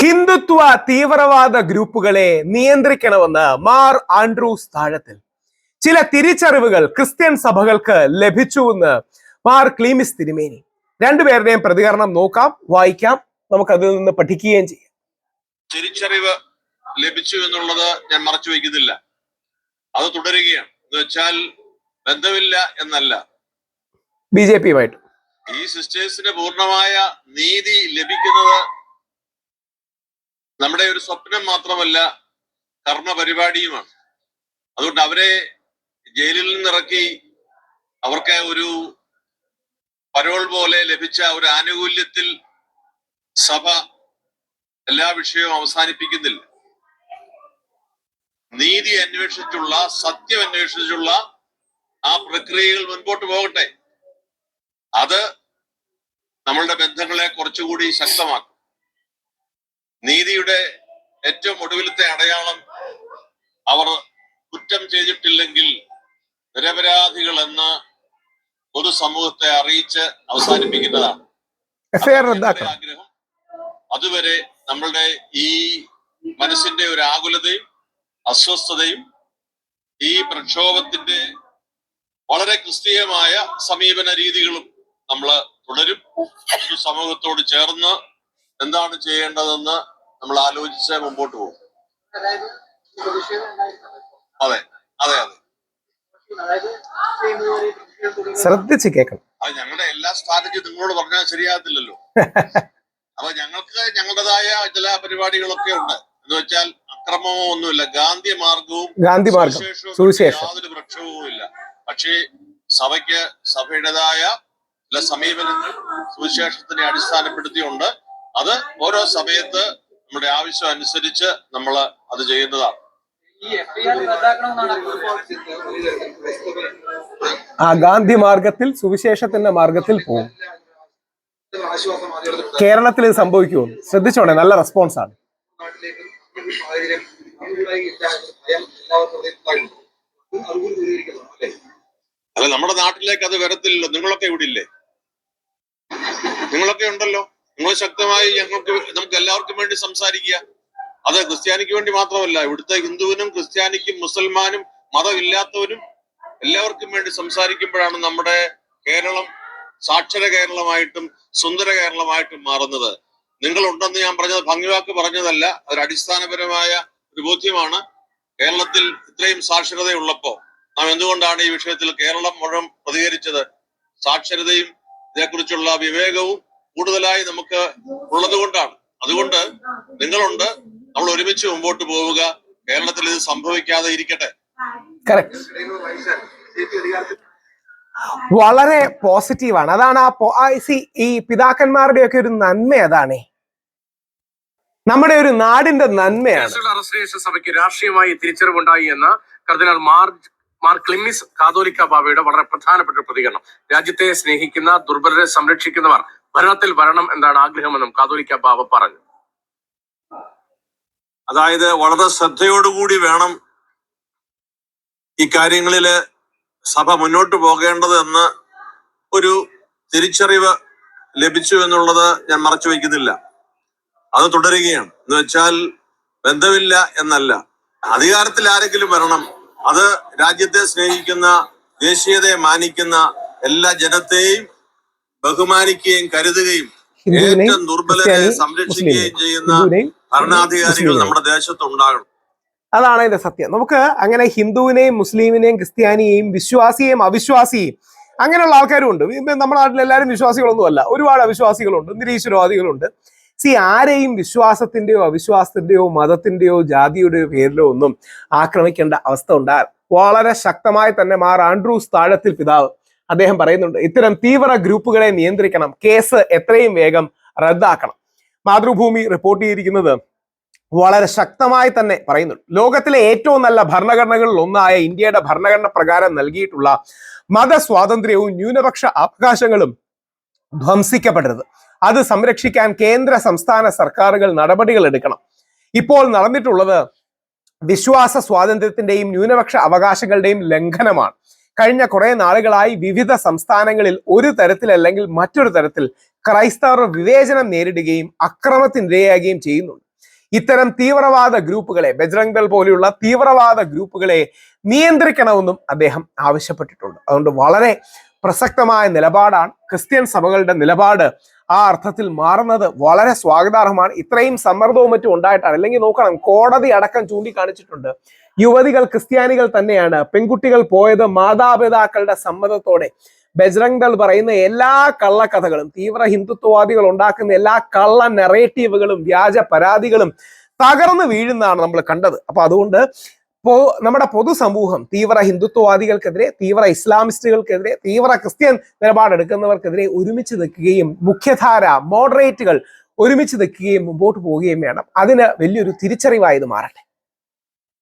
ഹിന്ദുത്വ തീവ്രവാദ ഗ്രൂപ്പുകളെ നിയന്ത്രിക്കണമെന്ന് മാർ ആൻഡ്രൂസ് താഴത്തിൽ. ചില തിരിച്ചറിവുകൾ ക്രിസ്ത്യൻ സഭകൾക്ക് ലഭിച്ചുവെന്ന് മാർ ക്ലീമിസ് തിരുമേനി. രണ്ടുപേരുടെയും പ്രതികരണം നോക്കാം വായിക്കാം നമുക്ക് അതിൽ നിന്ന് പഠിക്കുകയും ചെയ്യാം. തിരിച്ചറിവ് ലഭിച്ചു എന്നുള്ളത് ഞാൻ മറച്ചു വയ്ക്കുന്നില്ല. അത് തുടരുകയാണ്. എന്ന് വെച്ചാൽ ബന്ധമില്ല എന്നല്ല. ബി ജെ പിയുമായിട്ട്. ഈ സിസ്റ്റേഴ്സിന് പൂർണമായ നീതി ലഭിക്കുന്നത് നമ്മുടെ ഒരു സ്വപ്നം മാത്രമല്ല കർമ്മ പരിപാടിയുമാണ് അതുകൊണ്ട് അവരെ ജയിലിൽ നിന്നിറക്കി അവർക്ക് ഒരു പരോൾ പോലെ ലഭിച്ച ഒരു ആനുകൂല്യത്തിൽ സഭ എല്ലാ വിഷയവും അവസാനിപ്പിക്കുന്നില്ല. നീതി അന്വേഷിച്ചുള്ള സത്യം അന്വേഷിച്ചുള്ള ആ പ്രക്രിയകൾ മുൻപോട്ട് പോകട്ടെ. അത് നമ്മളുടെ ബന്ധങ്ങളെ കുറച്ചുകൂടി ശക്തമാക്കും. നീതിയുടെ ഏറ്റവും ഒടുവിലത്തെ അടയാളം അവർ കുറ്റം ചെയ്തിട്ടില്ലെങ്കിൽ നിരപരാധികൾ എന്ന് പൊതുസമൂഹത്തെ അറിയിച്ച് അവസാനിപ്പിക്കുന്നതാണ്. ആഗ്രഹം. അതുവരെ നമ്മളുടെ ഈ മനസ്സിന്റെ ഒരു ആകുലതയും അസ്വസ്ഥതയും ഈ പ്രക്ഷോഭത്തിന്റെ വളരെ ക്രിസ്തീയമായ സമീപന രീതികളും നമ്മൾ തുടരും. സമൂഹത്തോട് ചേർന്ന് എന്താണ് ചെയ്യേണ്ടതെന്ന് നമ്മൾ ആലോചിച്ച് മുമ്പോട്ട് പോകും. അതെ അതെ അതെ. ശ്രദ്ധിച്ച് കേൾക്കണം. അത് ഞങ്ങളുടെ എല്ലാ സ്ട്രാറ്റജി നിങ്ങളോട് പറഞ്ഞാൽ ശരിയാകത്തില്ലല്ലോ. അപ്പൊ ഞങ്ങൾക്ക് ഞങ്ങളുടേതായ ചില പരിപാടികളൊക്കെ ഉണ്ട്. എന്ന് വെച്ചാൽ അക്രമമോ ഒന്നുമില്ല. ഗാന്ധി മാർഗവും ഗാന്ധി മാർഗം സുവിശേഷം. യാതൊരു പ്രക്ഷോഭവും ഇല്ല. പക്ഷേ സഭയ്ക്ക് സഭയുടേതായ ചില സമീപനങ്ങൾ സുവിശേഷത്തിനെ അടിസ്ഥാനപ്പെടുത്തിയുണ്ട്. അത് ഓരോ സമയത്ത് നമ്മുടെ ആവശ്യം അനുസരിച്ച് നമ്മൾ അത് ചെയ്യുന്നതാണ്. ഈ എഫ്ഐആർ റദ്ദാക്കണമെന്നാണ് ആ ഗാന്ധി മാർഗത്തിൽ സുവിശേഷത്തിന്റെ മാർഗത്തിൽ പോകും കേരളത്തിൽ ഇത് സംഭവിക്കുമോ ശ്രദ്ധിച്ചോണേ നല്ല റെസ്പോൺസ് ആണ്. അല്ല നമ്മുടെ നാട്ടിലേക്ക് അത് വരത്തില്ലല്ലോ. നിങ്ങളൊക്കെ ഇവിടെ ഇല്ലേ? നിങ്ങളൊക്കെ ഉണ്ടല്ലോ? നിങ്ങൾ ശക്തമായി ഞങ്ങൾക്ക് നമുക്ക് എല്ലാവർക്കും വേണ്ടി സംസാരിക്കുക. അത് ക്രിസ്ത്യാനിക്ക് വേണ്ടി മാത്രമല്ല ഇവിടുത്തെ ഹിന്ദുവിനും ക്രിസ്ത്യാനിക്കും മുസൽമാനും മതമില്ലാത്തവരും എല്ലാവർക്കും വേണ്ടി സംസാരിക്കുമ്പോഴാണ് നമ്മുടെ കേരളം സാക്ഷര കേരളമായിട്ടും സുന്ദര കേരളമായിട്ടും മാറുന്നത്. നിങ്ങൾ ഉണ്ടെന്ന് ഞാൻ പറഞ്ഞത് ഭംഗിവാക്ക് പറഞ്ഞതല്ല അതൊരു അടിസ്ഥാനപരമായ ഒരു ബോധ്യമാണ്. കേരളത്തിൽ ഇത്രയും സാക്ഷരതയുള്ളപ്പോ നാം എന്തുകൊണ്ടാണ് ഈ വിഷയത്തിൽ കേരളം മുഴുവൻ പ്രതികരിച്ചത്? സാക്ഷരതയും ഇതേക്കുറിച്ചുള്ള വിവേകവും കൂടുതലായി നമുക്ക് ഉള്ളത് കൊണ്ടാണ്. അതുകൊണ്ട് നിങ്ങളുണ്ട്. നമ്മൾ ഒരുമിച്ച് മുമ്പോട്ട് പോവുക. കേരളത്തിൽ ഇത് സംഭവിക്കാതെ ഇരിക്കട്ടെ. വളരെ പോസിറ്റീവാണ്. അതാണ് ആ സി ഈ പിതാക്കന്മാരുടെ ഒക്കെ ഒരു നന്മ അതാണേ. നമ്മുടെ ഒരു നാടിന്റെ നന്മയാണ്. അസോസിയേഷൻ സഭയ്ക്ക് രാഷ്ട്രീയമായി തിരിച്ചറിവുണ്ടായി എന്ന കർദിനാൾ മാർ മാർ ക്ലിമിസ് കാതോലിക്ക ബാബയുടെ വളരെ പ്രധാനപ്പെട്ട പ്രതികരണം. രാജ്യത്തെ സ്നേഹിക്കുന്ന ദുർബലരെ സംരക്ഷിക്കുന്നവർ ഭരണത്തിൽ വരണം എന്നാണ് ആഗ്രഹമെന്നും കാതോലിക്ക ബാബ പറഞ്ഞു. അതായത് വളരെ ശ്രദ്ധയോടുകൂടി വേണം ഈ കാര്യങ്ങളിൽ സഭ മുന്നോട്ട് പോകേണ്ടത് എന്ന് ഒരു തിരിച്ചറിവ് ലഭിച്ചു എന്നുള്ളത് ഞാൻ മറച്ചു വയ്ക്കുന്നില്ല. അത് തുടരുകയാണ്. എന്ന് വെച്ചാൽ ബന്ധമില്ല എന്നല്ല. അധികാരത്തിൽ ആരെങ്കിലും വരണം. അത് രാജ്യത്തെ സ്നേഹിക്കുന്ന ദേശീയതയെ മാനിക്കുന്ന എല്ലാ ജനത്തെയും ബഹുമാനിക്കുകയും കരുതുകയും ഏറ്റവും ദുർബലരെ സംരക്ഷിക്കുകയും ചെയ്യുന്ന ഭരണാധികാരികൾ നമ്മുടെ ദേശത്ത് ഉണ്ടാകണം. അതാണ് അതിന്റെ സത്യം. നമുക്ക് അങ്ങനെ ഹിന്ദുവിനെയും മുസ്ലിമിനെയും ക്രിസ്ത്യാനിയെയും വിശ്വാസിയെയും അവിശ്വാസിയെയും അങ്ങനെയുള്ള ആൾക്കാരും ഉണ്ട് നമ്മുടെ നാട്ടിൽ എല്ലാവരും വിശ്വാസികളൊന്നും അല്ല ഒരുപാട് അവിശ്വാസികളുണ്ട് നിരീശ്വരവാദികളുണ്ട്. സി ആരെയും വിശ്വാസത്തിന്റെയോ അവിശ്വാസത്തിന്റെയോ മതത്തിന്റെയോ ജാതിയുടെയോ പേരിലോ ഒന്നും ആക്രമിക്കേണ്ട അവസ്ഥ ഉണ്ടാകും. വളരെ ശക്തമായി തന്നെ മാർ ആൻഡ്രൂസ് താഴത്തിൽ പിതാവ്. അദ്ദേഹം പറയുന്നുണ്ട് ഇത്തരം തീവ്ര ഗ്രൂപ്പുകളെ നിയന്ത്രിക്കണം. കേസ് എത്രയും വേഗം റദ്ദാക്കണം. മാതൃഭൂമി റിപ്പോർട്ട് ചെയ്തിരിക്കുന്നത് വളരെ ശക്തമായി തന്നെ പറയുന്നുണ്ട്. ലോകത്തിലെ ഏറ്റവും നല്ല ഭരണഘടനകളിൽ ഒന്നായ ഇന്ത്യയുടെ ഭരണഘടന പ്രകാരം നൽകിയിട്ടുള്ള മതസ്വാതന്ത്ര്യവും ന്യൂനപക്ഷ അവകാശങ്ങളും ധ്വംസിക്കപ്പെടരുത്. അത് സംരക്ഷിക്കാൻ കേന്ദ്ര സംസ്ഥാന സർക്കാരുകൾ നടപടികൾ എടുക്കണം. ഇപ്പോൾ നടന്നിട്ടുള്ളത് വിശ്വാസ സ്വാതന്ത്ര്യത്തിന്റെയും ന്യൂനപക്ഷ അവകാശങ്ങളുടെയും ലംഘനമാണ്. കഴിഞ്ഞ കുറെ നാളുകളായി വിവിധ സംസ്ഥാനങ്ങളിൽ ഒരു തരത്തിൽ അല്ലെങ്കിൽ മറ്റൊരു തരത്തിൽ ക്രൈസ്തവർ വിവേചനം നേരിടുകയും അക്രമത്തിനിരയാകുകയും ചെയ്യുന്നുണ്ട്. ഇത്തരം തീവ്രവാദ ഗ്രൂപ്പുകളെ ബജ്രംഗ് ദൾ പോലെയുള്ള തീവ്രവാദ ഗ്രൂപ്പുകളെ നിയന്ത്രിക്കണമെന്നും അദ്ദേഹം ആവശ്യപ്പെട്ടിട്ടുണ്ട്. അതുകൊണ്ട് വളരെ പ്രസക്തമായ നിലപാടാണ് ക്രിസ്ത്യൻ സഭകളുടെ നിലപാട് ആ അർത്ഥത്തിൽ മാറുന്നത് വളരെ സ്വാഗതാർഹമാണ്. ഇത്രയും സമ്മർദ്ദവും മറ്റും ഉണ്ടായിട്ടാണ്. അല്ലെങ്കിൽ നോക്കണം കോടതി അടക്കം ചൂണ്ടിക്കാണിച്ചിട്ടുണ്ട്. യുവതികൾ ക്രിസ്ത്യാനികൾ തന്നെയാണ്. പെൺകുട്ടികൾ പോയത് മാതാപിതാക്കളുടെ സമ്മതത്തോടെ. ബജ്രംഗ് ദൾ പറയുന്ന എല്ലാ കള്ളക്കഥകളും തീവ്ര ഹിന്ദുത്വവാദികൾ ഉണ്ടാക്കുന്ന എല്ലാ കള്ള നെറേറ്റീവുകളും വ്യാജ പരാതികളും തകർന്നു വീഴുന്നതാണ് നമ്മൾ കണ്ടത്. അപ്പൊ അതുകൊണ്ട് നമ്മുടെ പൊതുസമൂഹം തീവ്ര ഹിന്ദുത്വവാദികൾക്കെതിരെ തീവ്ര ഇസ്ലാമിസ്റ്റുകൾക്കെതിരെ തീവ്ര ക്രിസ്ത്യൻ നിലപാടെടുക്കുന്നവർക്കെതിരെ ഒരുമിച്ച് നിൽക്കുകയും മുഖ്യധാര മോഡറേറ്റുകൾ ഒരുമിച്ച് നിൽക്കുകയും മുമ്പോട്ട് പോവുകയും വേണം. അതിന് വലിയൊരു തിരിച്ചറിവായത് മാറട്ടെ.